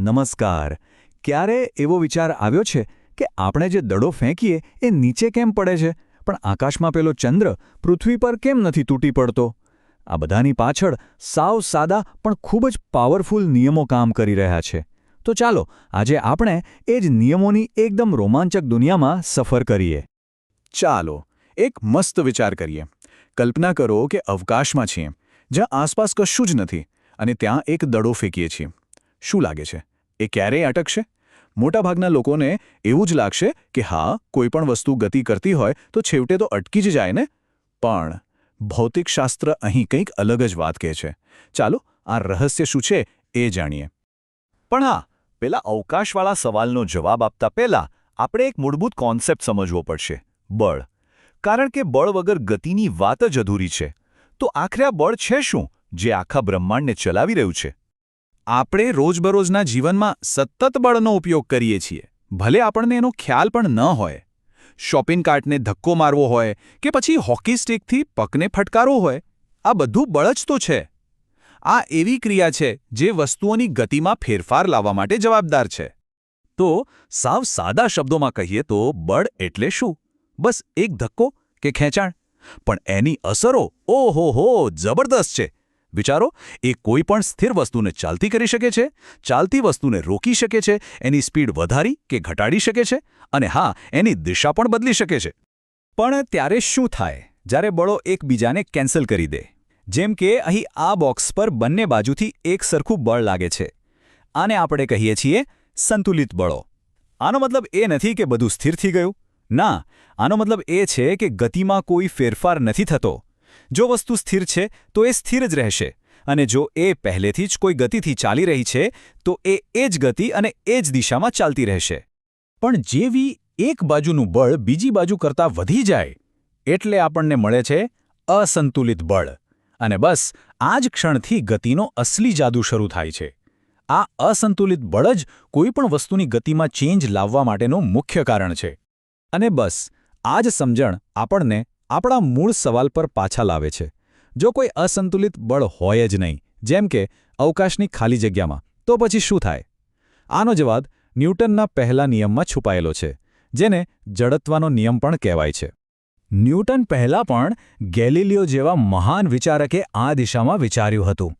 નમસ્કાર. ક્યારે એવો વિચાર આવ્યો છે કે આપણે જે દડો ફેંકીએ એ નીચે કેમ પડે છે? પણ આકાશમાં પેલો ચંદ્ર પૃથ્વી પર કેમ નથી તૂટી પડતો? આ બધાની પાછળ સાવ સાદા પણ ખૂબ જ પાવરફુલ નિયમો કામ કરી રહ્યા છે. તો ચાલો, આજે આપણે એ જ નિયમોની એકદમ રોમાંચક દુનિયામાં સફર કરીએ. ચાલો, એક મસ્ત વિચાર કરીએ. કલ્પના કરો કે અવકાશમાં છીએ, જ્યાં આસપાસ કશું જ નથી અને ત્યાં એક દડો ફેંકીએ છીએ. શું લાગે છે? એ ક્યારેય અટકશે? મોટાભાગના લોકોને એવું જ લાગશે કે હા, કોઈ પણ વસ્તુ ગતિ કરતી હોય તો છેવટે તો અટકી જ જાય ને? પણ ભૌતિકશાસ્ત્ર અહીં કંઈક અલગ જ વાત કહે છે. ચાલો, આ રહસ્ય શું છે એ જાણીએ. પણ હા, પેલા અવકાશવાળા સવાલનો જવાબ આપતા પહેલા આપણે એક મૂળભૂત કોન્સેપ્ટ સમજવો પડશે, બળ. કારણ કે બળ વગર ગતિની વાત જ અધૂરી છે. તો આખરે બળ છે શું, જે આખા બ્રહ્માંડને ચલાવી રહ્યું છે? આપણે રોજબરોજના જીવનમાં સતત બળનો ઉપયોગ કરીએ છીએ. ભલે આપણને એનો ખ્યાલ પણ ન હોય. શોપિંગ કાર્ટને ધક્કો મારવો હોય કે પછી હોકી સ્ટિકથી પકને ફટકારવો હોય, આ બધું બળ જ તો છે. આ એવી ક્રિયા છે જે વસ્તુઓની ગતિમાં ફેરફાર લાવવા માટે જવાબદાર છે. તો સાવ સાદા શબ્દોમાં કહીએ તો બળ એટલે શું? બસ એક ધક્કો કે ખેંચાણ. પણ એની અસરો ઓહો હો જબરદસ્ત છે. વિચારો, એ કોઈ પણ સ્થિર વસ્તુને ચાલતી કરી શકે છે, ચાલતી વસ્તુને રોકી શકે છે, એની સ્પીડ વધારી કે ઘટાડી શકે છે, અને હા, એની દિશા પણ બદલી શકે છે. પણ ત્યારે શું થાય? જ્યારે બળો એકબીજાને કેન્સલ કરી દે. જેમ કે, અહીં આ બોક્સ પર બંને બાજુથી એક સરખું બળ લાગે છે. આને આપણે કહીએ છીએ સંતુલિત બળો. આનો મતલબ એ નથી કે બધું સ્થિર થઈ ગયું. ના, આનો મતલબ એ છે કે ગતિમાં કોઈ ફેરફાર નથી થતો. જો વસ્તુ સ્થિર છે, તો એ સ્થિર જ રહેશે. અને જો એ પહેલેથી જ કોઈ ગતિથી ચાલી રહી છે, તો એ એ જ ગતિ અને એ જ દિશામાં ચાલતી રહેશે. પણ જેવી એક બાજુનું બળ બીજી બાજુ કરતાં વધી જાય, એટલે આપણને મળે છે અસંતુલિત બળ. અને બસ, આ જ ક્ષણથી ગતિનો અસલી જાદુ શરૂ થાય છે. આ અસંતુલિત બળ જ કોઈપણ વસ્તુની ગતિમાં ચેન્જ લાવવા માટેનું મુખ્ય કારણ છે. અને બસ, આ જ સમજણ આપણને આપણા મૂળ સવાલ પર પાછા લાવે છે. જો કોઈ અસંતુલિત બળ હોય જ નહીં, જેમ કે અવકાશની ખાલી જગ્યામાં, તો પછી શું થાય? આનો જવાબ ન્યૂટનના પહેલા નિયમમાં છુપાયેલો છે, જેને જડત્વાનો નિયમ પણ કહેવાય છે. ન્યૂટન પહેલાં પણ ગેલિલિયો જેવા મહાન વિચારકે આ દિશામાં વિચાર્યું હતું.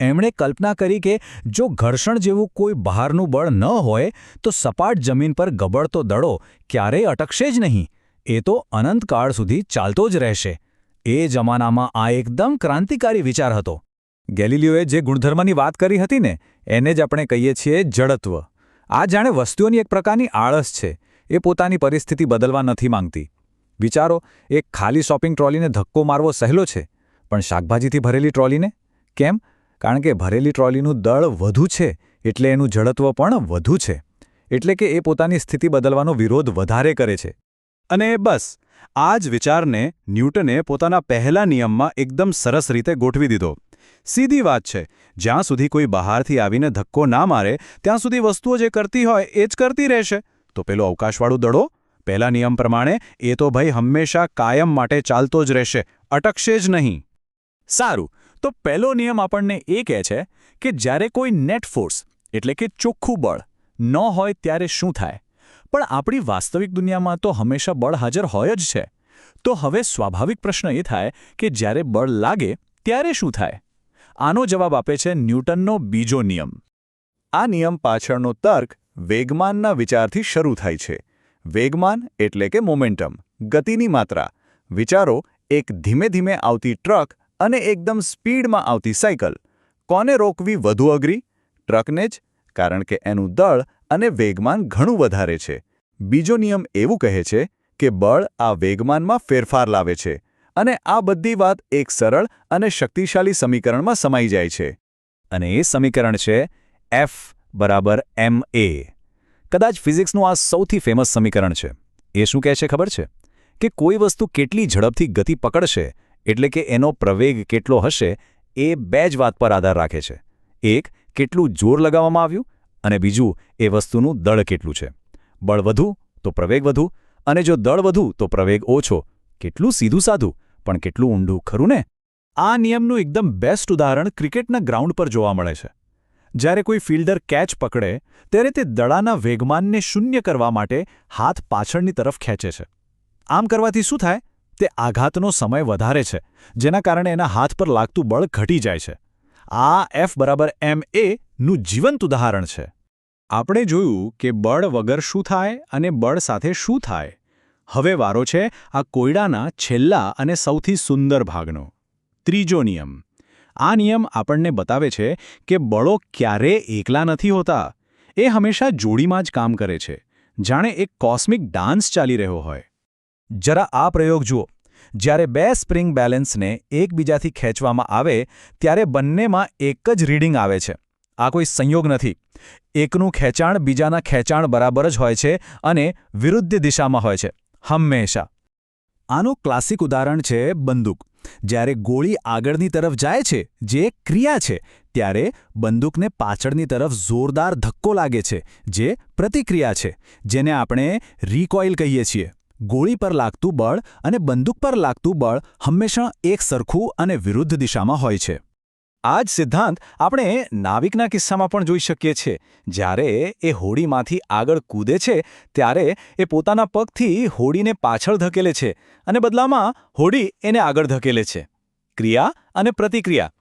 એમણે કલ્પના કરી કે જો ઘર્ષણ જેવું કોઈ બહારનું બળ ન હોય, તો સપાટ જમીન પર ગબડતો દડો ક્યારેય અટકશે જ નહીં. એ તો અનંતકાળ સુધી ચાલતો જ રહેશે. એ જમાનામાં આ એકદમ ક્રાંતિકારી વિચાર હતો. ગેલિલિયોએ જે ગુણધર્મની વાત કરી હતી ને, એને જ આપણે કહીએ છીએ જડત્વ. આ જાણે વસ્તુઓની એક પ્રકારની આળસ છે. એ પોતાની પરિસ્થિતિ બદલવા નથી માંગતી. વિચારો, એક ખાલી શોપિંગ ટ્રોલીને ધક્કો મારવો સહેલો છે, પણ શાકભાજીથી ભરેલી ટ્રોલીને? કેમ? કારણ કે ભરેલી ટ્રોલીનું દળ વધુ છે, એટલે એનું જડત્વ પણ વધુ છે. એટલે કે એ પોતાની સ્થિતિ બદલવાનો વિરોધ વધારે કરે છે. અને બસ, આ જ વિચારને ન્યૂટને પોતાના પહેલા નિયમમાં એકદમ સરસ રીતે ગોઠવી દીધો. સીધી વાત છે, જ્યાં સુધી કોઈ બહારથી આવીને ધક્કો ના મારે, ત્યાં સુધી વસ્તુઓ જે કરતી હોય એ જ કરતી રહેશે. તો પેલો અવકાશવાળું દડો? પહેલા નિયમ પ્રમાણે, એ તો ભાઈ હંમેશા કાયમ માટે ચાલતો જ રહેશે, અટકશે જ નહીં. સારું, તો પહેલો નિયમ આપણને એ કહે છે કે જ્યારે કોઈ નેટ ફોર્સ, એટલે કે ચોખ્ખું બળ, ન હોય ત્યારે શું થાય? પણ આપણી વાસ્તવિક દુનિયામાં તો હંમેશા બળ હાજર હોય જ છે. તો હવે સ્વાભાવિક પ્રશ્ન એ થાય કે જ્યારે બળ લાગે, ત્યારે શું થાય? આનો જવાબ આપે છે ન્યૂટનનો બીજો નિયમ. આ નિયમ પાછળનો તર્ક વેગમાનના વિચારથી શરૂ થાય છે. વેગમાન એટલે કે મોમેન્ટમ, ગતિની માત્રા. વિચારો એક ધીમે ધીમે આવતી ટ્રક અને એકદમ સ્પીડમાં આવતી સાયકલ. કોને રોકવી વધુ અઘરી? ટ્રકને જ, કારણ કે એનું દળ અને વેગમાન ઘણું વધારે છે. બીજો નિયમ એવું કહે છે કે બળ આ વેગમાનમાં ફેરફાર લાવે છે અને આ બધી વાત એક સરળ અને શક્તિશાળી સમીકરણમાં સમાઈ જાય છે. અને એ સમીકરણ છે એફ બરાબર એમ એ કદાચ ફિઝિક્સનું આ સૌથી ફેમસ સમીકરણ છે. એ શું કહે છે ખબર છે? કે કોઈ વસ્તુ કેટલી ઝડપથી ગતિ પકડશે એટલે કે એનો પ્રવેગ કેટલો હશે એ બે જ વાત પર આધાર રાખે છે. એક, કેટલું જોર લગાવવામાં આવ્યું? અને બીજું, એ વસ્તુનું દળ કેટલું છે? બળ વધુ તો પ્રવેગ વધુ અને જો દળ વધુ તો પ્રવેગ ઓછો. કેટલું સીધું સાધું, પણ કેટલું ઊંડું, ખરું ને? આ નિયમનું એકદમ બેસ્ટ ઉદાહરણ ક્રિકેટના ગ્રાઉન્ડ પર જોવા મળે છે. જ્યારે કોઈ ફિલ્ડર કેચ પકડે, ત્યારે તે દડાના વેગમાનને શૂન્ય કરવા માટે હાથ પાછળની તરફ ખેંચે છે. આમ કરવાથી શું થાય? તે આઘાતનો સમય વધારે છે, જેના કારણે એના હાથ પર લાગતું બળ ઘટી જાય છે. આ એફ બરાબર એમ એ નું જીવંત ઉદાહરણ છે. આપણે જોયું કે બળ વગર શું થાય અને બળ સાથે શું થાય. હવે વારો છે આ કોયડાના છેલ્લા અને સૌથી સુંદર ભાગનો. ત્રીજો નિયમ. આ નિયમ આપણને બતાવે છે કે બળો ક્યારે એકલા નથી હોતા. એ હંમેશા જોડીમાં જ કામ કરે છે. જાણે એક કોસ્મિક ડાન્સ ચાલી રહ્યો હોય. જરા આ પ્રયોગ જુઓ. જ્યારે બે સ્પ્રિંગ બેલેન્સને એકબીજાથી ખેંચવામાં આવે, ત્યારે બંનેમાં એક જ રીડિંગ આવે છે. આ કોઈ સંયોગ નથી. એકનું ખેંચાણ બીજાના ખેંચાણ બરાબર જ હોય છે અને વિરુદ્ધ દિશામાં હોય છે. હંમેશા. આનું ક્લાસિક ઉદાહરણ છે બંદૂક. જ્યારે ગોળી આગળની તરફ જાય છે, જે એક ક્રિયા છે, ત્યારે બંદૂકને પાછળની તરફ જોરદાર ધક્કો લાગે છે, જે પ્રતિક્રિયા છે, જેને આપણે રિકોઇલ કહીએ છીએ. ગોળી પર લાગતું બળ અને બંદૂક પર લાગતું બળ હંમેશા એક સરખું અને વિરુદ્ધ દિશામાં હોય છે. આ જ સિદ્ધાંત આપણે નાવિકના કિસ્સામાં પણ જોઈ શકીએ છીએ. જ્યારે એ હોડીમાંથી આગળ કૂદે છે, ત્યારે એ પોતાના પગથી હોડીને પાછળ ધકેલે છે અને બદલામાં હોડી એને આગળ ધકેલે છે. ક્રિયા અને પ્રતિક્રિયા.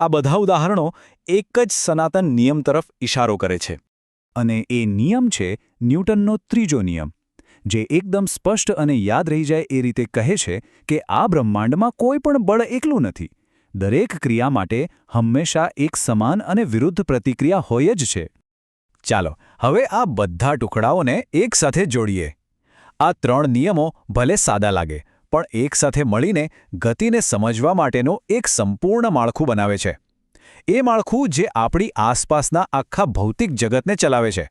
આ બધા ઉદાહરણો એક જ સનાતન નિયમ તરફ ઇશારો કરે છે. અને એ નિયમ છે ન્યૂટનનો ત્રીજો નિયમ. જે એકદમ સ્પષ્ટ અને યાદ રહી જાય એ રીતે કહે છે કે આ બ્રહ્માંડમાં કોઈ પણ બળ એકલું નથી. દરેક ક્રિયા માટે હંમેશા એક સમાન અને વિરુદ્ધ પ્રતિક્રિયા હોય જ છે. ચાલો, હવે આ બધા ટુકડાઓને એકસાથે જોડીએ. આ ત્રણ નિયમો ભલે સાદા લાગે, પણ એકસાથે મળીને ગતિને સમજવા માટેનું એક સંપૂર્ણ માળખું બનાવે છે. એ માળખું જે આપણી આસપાસના આખા ભૌતિક જગતને ચલાવે છે.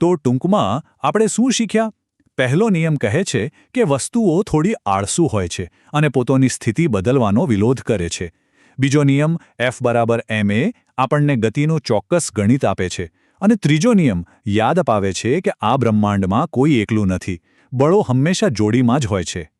તો ટૂંકમાં આપણે શું શીખ્યા? પહેલો નિયમ કહે છે કે વસ્તુઓ થોડી આળસુ હોય છે અને પોતાની સ્થિતિ બદલવાનો વિરોધ કરે છે. બીજો નિયમ એફ બરાબર એમ એ આપણને ગતિનું ચોક્કસ ગણિત આપે છે. અને ત્રીજો નિયમ, યાદ અપાવે છે કે આ બ્રહ્માંડમાં કોઈ એકલું નથી. બળો હંમેશા જોડીમાં જ હોય છે.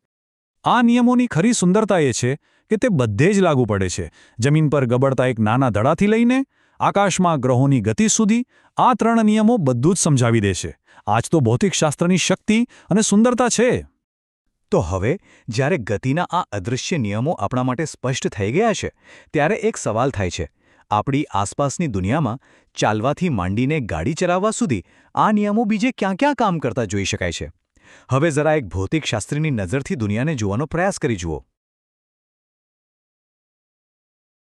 આ નિયમોની ખરી સુંદરતા એ છે કે તે બધે જ લાગુ પડે છે. જમીન પર ગબડતા એક નાના ધડાથી લઈને આકાશમાં ગ્રહોની ગતિ સુધી આ ત્રણ નિયમો બધું જ સમજાવી દે છે. આજ તો ભૌતિકશાસ્ત્રની શક્તિ અને સુંદરતા છે. તો હવે, જ્યારે ગતિના આ અદૃશ્ય નિયમો આપણા માટે સ્પષ્ટ થઈ ગયા છે, ત્યારે એક સવાલ થાય છે. આપણી આસપાસની દુનિયામાં ચાલવાથી માંડીને ગાડી ચલાવવા સુધી આ નિયમો બીજે ક્યાં ક્યાં કામ કરતા જોઈ શકાય છે? હવે જરા એક ભૌતિકશાસ્ત્રીની નજરથી દુનિયાને જોવાનો પ્રયાસ કરી જુઓ.